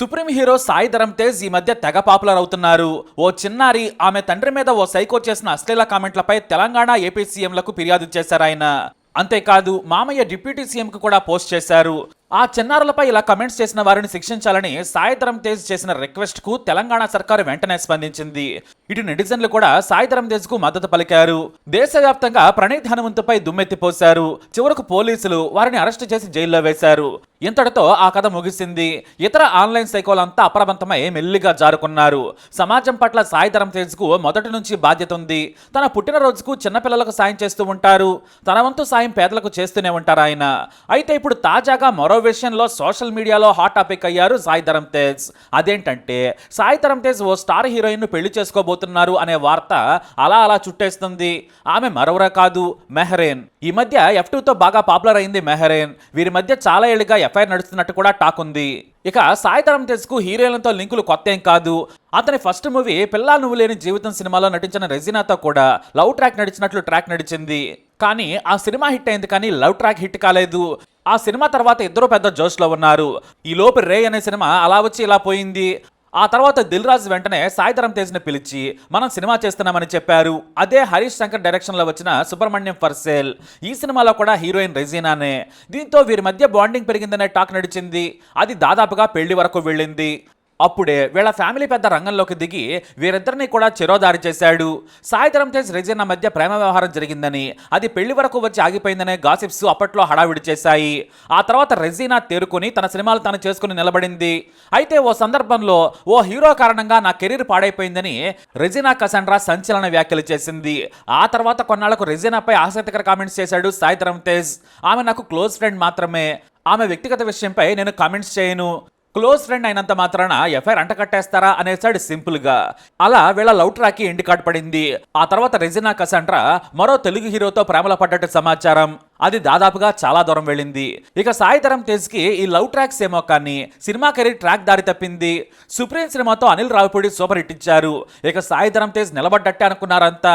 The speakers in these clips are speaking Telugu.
సుప్రీం హీరో సాయి ధరమ్ తేజ్ ఈ మధ్య తెగ పాపులర్ అవుతున్నారు. ఓ చిన్నారి ఆమె తండ్రి మీద ఓ సైకో చేసిన అశ్లీల కామెంట్లపై తెలంగాణ ఏపీ సీఎంలకు ఫిర్యాదు చేశారు ఆయన. అంతేకాదు మామయ్య డిప్యూటీ సీఎంకు కూడా పోస్ట్ చేశారు. ఆ చిన్నారులపై ఇలా కమెంట్స్ చేసిన వారిని శిక్షించాలని సాయిధరం తేజ్ చేసిన రిక్వెస్ట్కు తెలంగాణ సర్కారు వెంటనే స్పందించింది. ఇటు నెటిజన్లు కూడా సాయిధరం తేజ్కు మద్దతు పలికారు. దేశవ్యాప్తంగా ప్రణయ్ ధనవంతుపై దుమ్మెత్తిపోశారు చివరకు పోలీసులు వారిని అరెస్టు చేసి జైల్లో వేశారు. ఇంతటితో ఆ కథ ముగిసింది. ఇతర ఆన్లైన్ సైకోలంతా అప్రమత్తమై మెల్లిగా జారుకున్నారు. సమాజం పట్ల సాయిధరం తేజ్కు మొదటి నుంచి బాధ్యత ఉంది. తన పుట్టినరోజుకు చిన్నపిల్లలకు సాయం చేస్తూ ఉంటారు. తన వంతు సాయం పేదలకు చేస్తూనే ఉంటారు ఆయన. అయితే ఇప్పుడు తాజాగా మరో విషయంలో సోషల్ మీడియాలో హాట్ టాపిక్ అయ్యారు సాయి ధరమ్ తేజ్. అదేంటంటే సాయి ధరమ్ తేజ్ ఓ స్టార్ హీరోయిన్ను పెళ్ళి చేసుకోబోతున్నారు అనే వార్త అలా అలా చుట్టేస్తుంది. ఆమె మరొవరా కాదు మెహరేన్. ఈ మధ్య ఎఫ్ టూతో బాగా పాపులర్ అయింది మెహరేన్. వీరి మధ్య చాలా ఏళ్ళుగా ఎఫ్ఐఆర్ నడుస్తున్నట్టు కూడా టాక్ ఉంది. ఇక సాయి ధరమ్ తేజ్కు హీరోయిన్లతో లింకులు కొత్త ఏం కాదు. అతని ఫస్ట్ మూవీ పిల్లా నువ్వు లేని జీవితం సినిమాలో నటించిన రెజినాతో కూడా లవ్ ట్రాక్ నడిచినట్లు ట్రాక్ నడిచింది. కానీ ఆ సినిమా హిట్ అయింది కానీ లవ్ ట్రాక్ హిట్ కాలేదు. ఆ సినిమా తర్వాత ఇద్దరు పెద్ద జోష్లో ఉన్నారు. ఈ లోపు రే అనే సినిమా అలా వచ్చి ఇలా పోయింది. ఆ తర్వాత దిల్ రాజు వెంటనే సాయిధరం తేజ్ని పిలిచి మనం సినిమా చేస్తున్నామని చెప్పారు. అదే హరీష్ శంకర్ డైరెక్షన్లో వచ్చిన సుబ్రహ్మణ్యం ఫర్ సేల్. ఈ సినిమాలో కూడా హీరోయిన్ రెజీనానే. దీంతో వీరి మధ్య బాండింగ్ పెరిగిందనే టాక్ నడిచింది. అది దాదాపుగా పెళ్ళి వరకు వెళ్ళింది. అప్పుడే వీళ్ళ ఫ్యామిలీ పెద్ద రంగంలోకి దిగి వీరిద్దరిని కూడా చెరోదారి చేశాడు. సాయిధరం తేజ్ రెజీనా మధ్య ప్రేమ వ్యవహారం జరిగిందని అది పెళ్ళి వరకు వచ్చి ఆగిపోయిందనే గాసిప్స్ అప్పట్లో హడావిడి చేశాయి. ఆ తర్వాత రెజీనా తేరుకుని తన సినిమాలు తను చేసుకుని నిలబడింది. అయితే ఓ సందర్భంలో ఓ హీరో కారణంగా నా కెరీర్ పాడైపోయిందని రెజీనా కసండ్రా సంచలన వ్యాఖ్యలు చేసింది. ఆ తర్వాత కొన్నాళ్ళకు రెజీనాపై ఆసక్తికర కామెంట్స్ చేశాడు సాయిధరం తేజ్. ఆమె నాకు క్లోజ్ ఫ్రెండ్ మాత్రమే. ఆమె వ్యక్తిగత విషయంపై నేను కామెంట్స్ చేయను. క్లోజ్ ఫ్రెండ్ అయినంత మాత్రాన ఎఫ్ఐఆర్ అంటకట్టేస్తారా అనేసాడు సింపుల్గా అలా వీళ్ళ లవ్ ట్రాక్ ఎండి కార్డ్ పడింది. ఆ తర్వాత రెజినా కసాండ్రా మరో తెలుగు హీరోతో ప్రేమలో పడ్డట్టు సమాచారం. అది దాదాపుగా చాలా దూరం వెళ్ళింది. ఇక సాయిధరం తేజ్కి ఈ లవ్ ట్రాక్స్ ఏమో కానీ సినిమా కెరీర్ ట్రాక్ దారి తప్పింది. సుప్రీం సినిమాతో అనిల్ రావిపూడి సూపర్ హిట్ ఇచ్చారు. ఇక సాయిధరం తేజ్ నిలబడ్డట్టే అనుకున్నారంతా.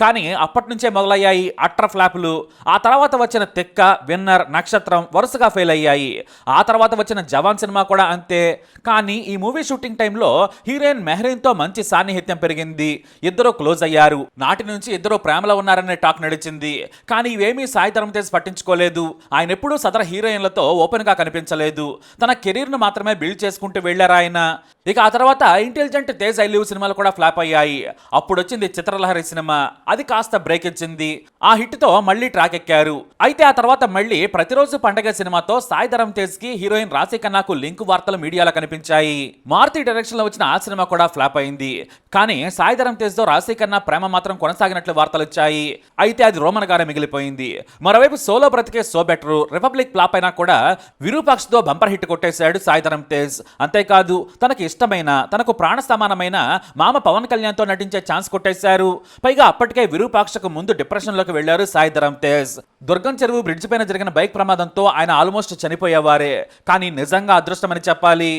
కానీ అప్పటి నుంచే మొదలయ్యాయి అట్ర ఫ్లాపులు ఆ తర్వాత వచ్చిన తెక్క విన్నర్ నక్షత్రం వరుసగా ఫెయిల్ అయ్యాయి. ఆ తర్వాత వచ్చిన జవాన్ సినిమా కూడా అంతే. కానీ ఈ మూవీ షూటింగ్ టైంలో హీరోయిన్ మెహరీన్తో మంచి సాన్నిహిత్యం పెరిగింది. ఇద్దరు క్లోజ్ అయ్యారు. నాటి నుంచి ఇద్దరు ప్రేమలో ఉన్నారనే టాక్ నడిచింది. కానీ ఇవేమీ సాయి ధరం తేజ్ పట్టించుకోలేదు. ఆయన ఎప్పుడూ సదర హీరోయిన్లతో ఓపెన్గా కనిపించలేదు. తన కెరీర్ను మాత్రమే బిల్డ్ చేసుకుంటూ వెళ్ళారు ఆయన. ఇక ఆ తర్వాత ఇంటెలిజెంట్ తేజ్ ఐ లివ్ సినిమాలు కూడా ఫ్లాప్ అయ్యాయి. అప్పుడు వచ్చింది చిత్రలహరి సినిమా. అది కాస్త బ్రేక్ ఇచ్చింది. ఆ హిట్తో మళ్ళీ ట్రాక్ ఎక్కారు. అయితే ఆ తర్వాత మళ్ళీ ప్రతిరోజు పండగ సినిమాతో సాయి ధరం తేజ్కి హీరోయిన్ రాశి ఖన్నాకు లింక్ వార్తలు మీడియాలో కనిపించాయి. మారుతి డైరెక్షన్లో వచ్చిన ఆ సినిమా కూడా ఫ్లాప్ అయింది. కానీ సాయి ధరం తేజ్తో రాశి ఖన్నా ప్రేమ మాత్రం కొనసాగినట్లు వార్తలు వచ్చాయి. అయితే అది రోమన్ గారే మిగిలిపోయింది. మరోవైపు సోలో బ్రతికే సో బెటర్. రిపబ్లిక్ ఫ్లాప్ అయినా కూడా విరూపాక్ష తో బంపర్ హిట్ కొట్టేశాడు సాయి ధరం తేజ్. అంతేకాదు తనకి ఇష్టమైన తనకు ప్రాణ సమానమైన మామ పవన్ కళ్యాణ్తో నటించే ఛాన్స్ కొట్టేశారు. పైగా అప్పటికే విరూపాక్షకు ముందు డిప్రెషన్లోకి వెళ్ళారు సాయి ధరమ్ తేజ్. దుర్గం చెరువు బ్రిడ్జ్ పైన జరిగిన బైక్ ప్రమాదంతో ఆయన ఆల్మోస్ట్ చనిపోయేవారే. కానీ నిజంగా అదృష్టమని చెప్పాలి.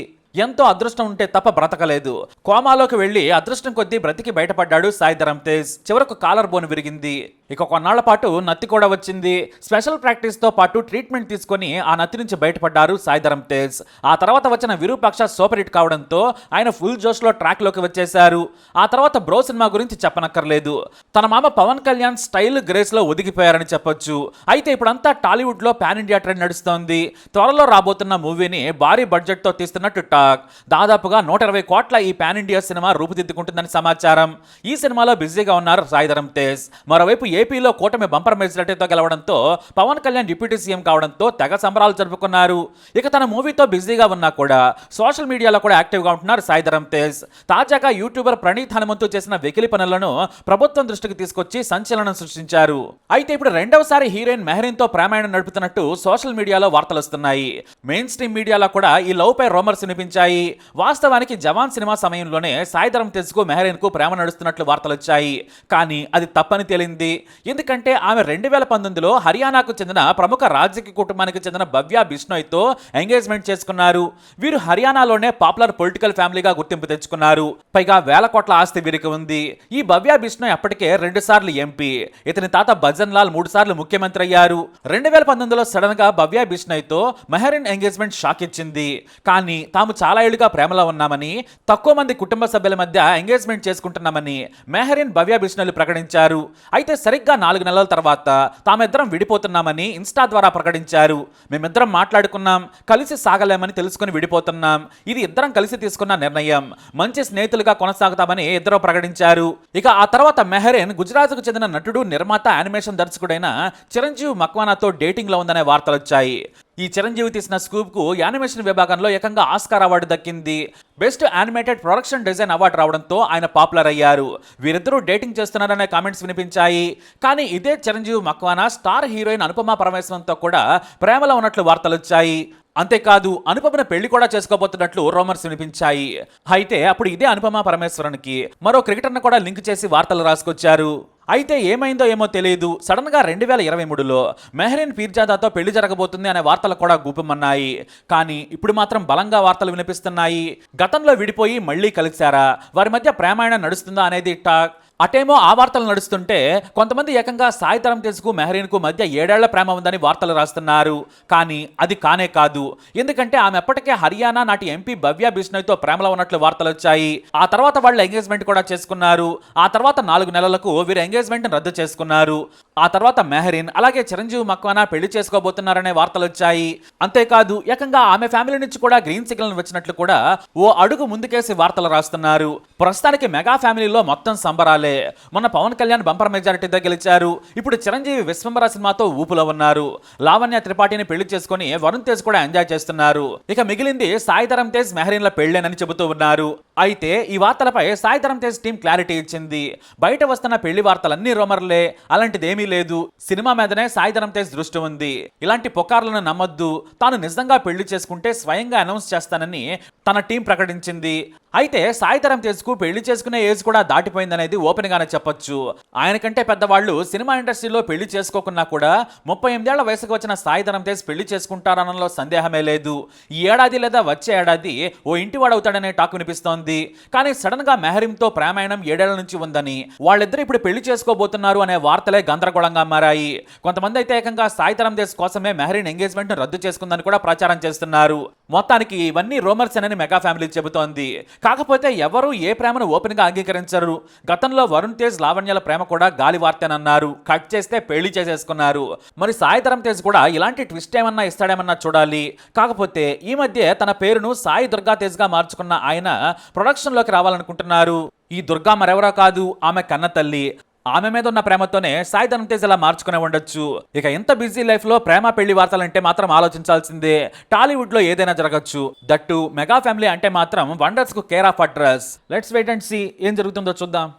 ఎంతో అదృష్టం ఉంటే తప్ప బ్రతకలేదు. కోమాలోకి వెళ్ళి అదృష్టం కొద్దీ బ్రతికి బయటపడ్డాడు సాయి ధరమ్ తేజ్ చివరకు కాలర్ బోన్ విరిగింది. ఇక కొన్నాళ్ళ పాటు నత్తి కూడా వచ్చింది. స్పెషల్ ప్రాక్టీస్తో పాటు ట్రీట్మెంట్ తీసుకొని ఆ నత్తి నుంచి బయటపడ్డారు సాయి ధరమ్ తేజ్ ఆ తర్వాత వచ్చిన విరూపాక్ష సూపర్ హిట్ కావడంతో ఆయన ఫుల్ జోష్లో ట్రాక్లోకి వచ్చేశారు. ఆ తర్వాత బ్రో సినిమా గురించి చెప్పనక్కర్లేదు. తన మామ పవన్ కళ్యాణ్ స్టైల్ గ్రేస్లో ఒదిగిపోయారని చెప్పొచ్చు. అయితే ఇప్పుడంతా టాలీవుడ్లో పాన్ ఇండియా ట్రెండ్ నడుస్తోంది. త్వరలో రాబోతున్న మూవీని భారీ బడ్జెట్తో తీస్తున్నట్టు టాక్ దాదాపుగా నూట ఇరవై కోట్ల ఈ పాన్ ఇండియా సినిమా రూపుదిద్దుకుంటుందని సమాచారం. ఈ సినిమాలో బిజీగా ఉన్నారు సాయిధరం తేజ్. మరోవైపు ఏపీలో కూటమి బంపర్ మెజారిటీతో గెలవడంతో పవన్ కళ్యాణ్ డిప్యూటీ సీఎం కావడంతో తెగ సంబరాలు జరుపుకున్నారు. ఇక తన మూవీతో బిజీగా ఉన్నా కూడా సోషల్ మీడియాలో కూడా యాక్టివ్గా ఉంటున్నారు సాయిధరం తేజ్. తాజాగా యూట్యూబర్ ప్రణీత్ హనుమంతు చేసిన వెకిలి పనులను ప్రభుత్వం దృష్టికి తీసుకొచ్చి సంచలనం సృష్టించారు. అయితే ఇప్పుడు రెండవసారి హీరోయిన్ మెహరీన్తో ప్రేమాయణం నడుపుతున్నట్టు సోషల్ మీడియాలో వార్తలు వస్తున్నాయి మెయిన్ స్ట్రీమ్ మీడియాలో కూడా ఈ లవ్ పై రోమర్స్ వినిపించారు. వినిపించాయి వాస్తవానికి జవాన్ సినిమా సమయంలోనే సాయిధరం తేజ్కు మెహరీన్కు ప్రేమ నడుస్తున్నట్లు వార్తలు వచ్చాయి కానీ అది తప్పని తేలింది. ఎందుకంటే ఆమె రెండు వేల పంతొమ్మిదిలో హర్యానాకు చెందిన ప్రముఖ రాజకీయ కుటుంబానికి చెందిన భవ్య బిష్ణోయ్తో ఎంగేజ్మెంట్ చేసుకున్నారు. వీరు హర్యానాలోనే పాపులర్ పొలిటికల్ ఫ్యామిలీగా గుర్తింపు తెచ్చుకున్నారు. పైగా వేల కోట్ల ఆస్తి వీరికి ఉంది. ఈ భవ్య బిష్ణోయ్ అప్పటికే రెండు సార్లు ఎంపీ. ఇతని తాత భజన్ లాల్ మూడు సార్లు ముఖ్యమంత్రి అయ్యారు. రెండు వేల పంతొమ్మిదిలో సడన్గా భవ్య బిష్ణోయ్తో మెహరీన్ ఎంగేజ్మెంట్ షాక్ ఇచ్చింది. కానీ తాము చాలా ఏళ్ళుగా ప్రేమలో ఉన్నామని తక్కువ మంది కుటుంబ సభ్యుల మధ్య ఎంగేజ్మెంట్ చేసుకుంటున్నామని మెహరిన్ భవ్య బిష్ణోయ్లు ప్రకటించారు. అయితే సరిగ్గా నాలుగు నెలల తర్వాత తామిద్దరం విడిపోతున్నామని ఇన్స్టా ద్వారా ప్రకటించారు. మేమిద్దరం మాట్లాడుకున్నాం కలిసి సాగలేమని తెలుసుకుని విడిపోతున్నాం. ఇది ఇద్దరం కలిసి తీసుకున్న నిర్ణయం. మంచి స్నేహితులుగా కొనసాగుతామని ఇద్దరు ప్రకటించారు. ఇక ఆ తర్వాత మెహరిన్ గుజరాత్కు చెందిన నటుడు నిర్మాత యానిమేషన్ దర్శకుడైన చిరంజీవి మక్వానాతో డేటింగ్లో ఉందనే వార్తలు వచ్చాయి ఈ చిరంజీవి తీసిన స్కూప్కు యానిమేషన్ విభాగంలో ఏకంగా ఆస్కార్ అవార్డు దక్కింది. Best animated production design award రావడంతో ఆయన పాపులర్ అయ్యారు. వీరిద్దరూ డేటింగ్ చేస్తున్నారనే కామెంట్స్ వినిపించాయి. కానీ ఇదే చిరంజీవి మక్వానా స్టార్ హీరోయిన్ అనుపమ పరమేశ్వరంతో కూడా ప్రేమలో ఉన్నట్లు వార్తలు వచ్చాయి అంతేకాదు అనుపమను పెళ్ళి కూడా చేసుకోబోతున్నట్లు రోమర్స్ వినిపించాయి. అయితే అప్పుడు ఇదే అనుపమ పరమేశ్వరన్కి మరో క్రికెటర్ను కూడా లింక్ చేసి వార్తలు రాసుకొచ్చారు. అయితే ఏమైందో ఏమో తెలియదు సడన్గా రెండు వేల ఇరవై మూడులో మెహరీన్ పీర్జాదాతో పెళ్ళి జరగబోతుంది అనే వార్తలు కూడా గుప్పమన్నాయి. కానీ ఇప్పుడు మాత్రం బలంగా వార్తలు వినిపిస్తున్నాయి. గతంలో విడిపోయి మళ్ళీ కలిశారా? వారి మధ్య ప్రేమాయణం నడుస్తుందా అనేది టాక్. అటేమో ఆ వార్తలు నడుస్తుంటే కొంతమంది ఏకంగా సాయి తరం తెలుసుకు మెహరీన్కు మధ్య ఏడేళ్ళ ప్రేమ ఉందని వార్తలు రాస్తున్నారు. కానీ అది కానే కాదు. ఎందుకంటే ఆమె ఎప్పటికే హర్యానా నాటి ఎంపీ భవ్య బిష్ణయ్తో ప్రేమలో ఉన్నట్లు వార్తలు వచ్చాయి. ఆ తర్వాత వాళ్ళు ఎంగేజ్మెంట్ కూడా చేసుకున్నారు. ఆ తర్వాత నాలుగు నెలలకు వీరు ఎంగేజ్మెంట్ రద్దు చేసుకున్నారు. ఆ తర్వాత మెహరీన్ అలాగే చిరంజీవి మక్వానా పెళ్ళి చేసుకోబోతున్నారనే వార్తలు వచ్చాయి. అంతేకాదు ఏకంగా ఆమె ఫ్యామిలీ నుంచి కూడా గ్రీన్ సిగ్నల్ వచ్చినట్లు కూడా ఓ అడుగు ముందుకేసి వార్తలు రాస్తున్నారు. ప్రస్తుతానికి మెగా ఫ్యామిలీలో మొత్తం సంబరాలే. మొన్న పవన్ కళ్యాణ్ బంపర్ మెజారిటీతో గెలిచారు. ఇప్పుడు చిరంజీవి విశ్వంబర సినిమాతో ఊపులో ఉన్నారు. లావణ్య త్రిపాఠిని పెళ్ళి చేసుకుని వరుణ్ తేజ్ కూడా ఎంజాయ్ చేస్తున్నారు. ఇక మిగిలింది సాయి తేజ్ మెహరీన్ల పెళ్ళేనని చెబుతూ ఉన్నారు. అయితే ఈ వార్తలపై సాయి తేజ్ టీం క్లారిటీ ఇచ్చింది. బయట వస్తున్న పెళ్ళి వార్తలన్నీ రోమర్లే. అలాంటిదేమీ లేదు. సినిమా మీదనే సాయి తేజ్ దృష్టి ఉంది. ఇలాంటి పుకార్లను నమ్మొద్దు. తాను నిజంగా పెళ్ళి చేసుకుంటే స్వయంగా అనౌన్స్ చేస్తానని తన టీం ప్రకటించింది. అయితే సాయి ధరమ్కు పెళ్ళి చేసుకునే ఏజ్ కూడా దాటిపోయిందనేది ఓపెన్ గానే చెప్పొచ్చు. ఆయన కంటే పెద్దవాళ్ళు సినిమా ఇండస్ట్రీలో పెళ్ళి చేసుకోకున్నా కూడా ముప్పై ఎనిమిదేళ్ళ వయసుకు వచ్చిన సాయి ధరమ్ తేజ్ పెళ్ళి చేసుకుంటారనలో సందేహమే లేదు. ఈ ఏడాది లేదా వచ్చే ఏడాది ఓ ఇంటివాడవుతాడనే టాక్ వినిపిస్తోంది. కానీ సడన్గా మెహరీన్తో ప్రేమాయణం ఏడేళ్ళ నుంచి ఉందని వాళ్ళిద్దరు ఇప్పుడు పెళ్ళి చేసుకోబోతున్నారు అనే వార్తలే గందరగోళంగా మారాయి. కొంతమంది అయితే ఏకంగా సాయి దేశ్ కోసమే మెహరీన్ ఎంగేజ్మెంట్ రద్దు చేసుకుందని కూడా ప్రచారం చేస్తున్నారు. మొత్తానికి ఇవన్నీ రోమర్స్ అని మెగా ఫ్యామిలీ చెబుతోంది. కాకపోతే ఎవరు ఏ ప్రేమను ఓపెన్గా అంగీకరించరు. గతంలో వరుణ్ తేజ్ లావణ్యాల ప్రేమ కూడా గాలి వార్తేనన్నారు. కట్ చేస్తే పెళ్ళి చేసేసుకున్నారు. మరి సాయి ధరమ్ తేజ్ కూడా ఇలాంటి ట్విస్ట్ ఏమన్నా ఇస్తాడేమన్నా చూడాలి. కాకపోతే ఈ మధ్య తన పేరును సాయి దుర్గా తేజ్గా మార్చుకున్న ఆయన ప్రొడక్షన్లోకి రావాలనుకుంటున్నారు. ఈ దుర్గా మరెవరో కాదు ఆమె కన్న తల్లి ఆమె మీద ఉన్న ప్రేమతోనే సాయి ధరమ్ తేజ్ ఇలా మార్చుకునే ఉండొచ్చు. ఇక ఇంత బిజీ లైఫ్లో ప్రేమ పెళ్ళి వార్తలంటే మాత్రం ఆలోచించాల్సిందే. టాలీవుడ్లో ఏదైనా జరగచ్చు. దట్టు మెగా ఫ్యామిలీ అంటే మాత్రం వండర్స్కు care of address. Let's wait and see. ఏం జరుగుతుందో చూద్దాం.